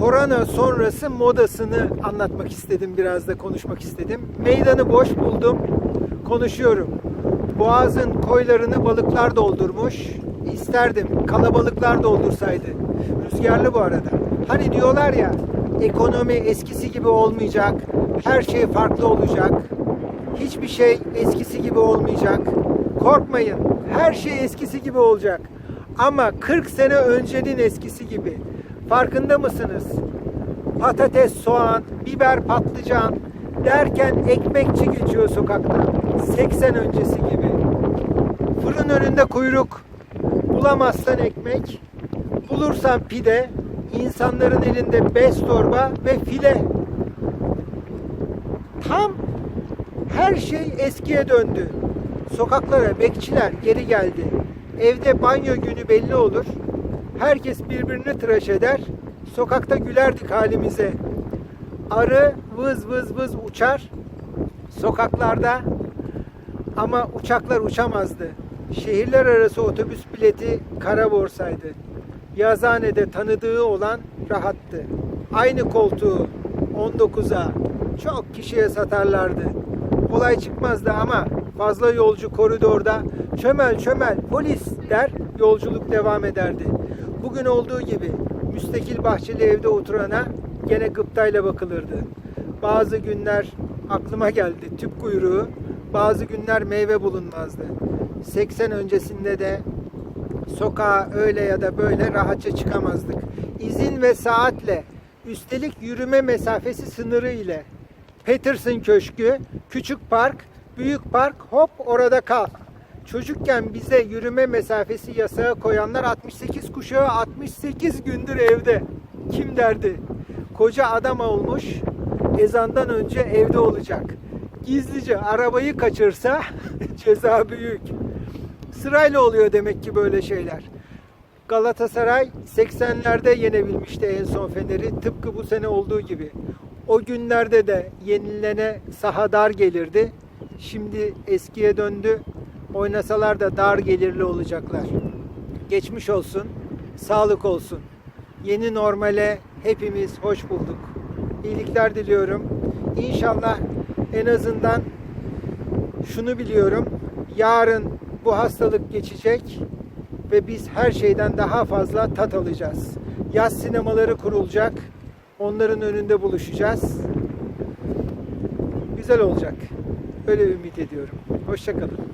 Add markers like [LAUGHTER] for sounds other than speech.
korona sonrası modasını anlatmak istedim, biraz da konuşmak istedim. Meydanı boş buldum, konuşuyorum. Boğazın koylarını balıklar doldurmuş. İsterdim kalabalıklar doldursaydı. Rüzgarlı bu arada. Hani diyorlar ya ekonomi eskisi gibi olmayacak, her şey farklı olacak. Hiçbir şey eskisi gibi olmayacak. Korkmayın. Her şey eskisi gibi olacak. Ama 40 sene öncenin eskisi gibi. Farkında mısınız? Patates, soğan, biber, patlıcan derken ekmekçi geçiyor sokakta. 80 öncesi gibi. Fırın önünde kuyruk. Bulamazsan ekmek, bulursan pide, insanların elinde bez torba ve file. Tam her şey eskiye döndü. Sokaklara bekçiler geri geldi. Evde banyo günü belli olur. Herkes birbirini tıraş eder. Sokakta gülerdik halimize. Arı vız vız vız uçar sokaklarda ama uçaklar uçamazdı. Şehirler arası otobüs bileti kara borsaydı. Yazhanede tanıdığı olan rahattı. Aynı koltuğu 19'a çok kişiye satarlardı. Olay çıkmazdı ama fazla yolcu koridorda çömel çömel polis der yolculuk devam ederdi. Bugün olduğu gibi müstakil bahçeli evde oturana gene gıptayla bakılırdı. Bazı günler aklıma geldi tüp kuyruğu, bazı günler meyve bulunmazdı. 80 öncesinde de sokağa öyle ya da böyle rahatça çıkamazdık. İzin ve saatle, üstelik yürüme mesafesi sınırı ile. Peterson Köşkü, küçük park, büyük park hop orada kal. Çocukken bize yürüme mesafesi yasağı koyanlar 68 kuşağı 68 gündür evde. Kim derdi? Koca adam olmuş, ezandan önce evde olacak. Gizlice arabayı kaçırsa [LAUGHS] ceza büyük. Sırayla oluyor demek ki böyle şeyler. Galatasaray 80'lerde yenebilmişti en son Fener'i tıpkı bu sene olduğu gibi. O günlerde de yenilene saha dar gelirdi. Şimdi eskiye döndü. Oynasalar da dar gelirli olacaklar. Geçmiş olsun, sağlık olsun. Yeni normale hepimiz hoş bulduk. İyilikler diliyorum. İnşallah en azından şunu biliyorum. Yarın bu hastalık geçecek ve biz her şeyden daha fazla tat alacağız. Yaz sinemaları kurulacak. Onların önünde buluşacağız. Güzel olacak. Öyle ümit ediyorum. Hoşçakalın.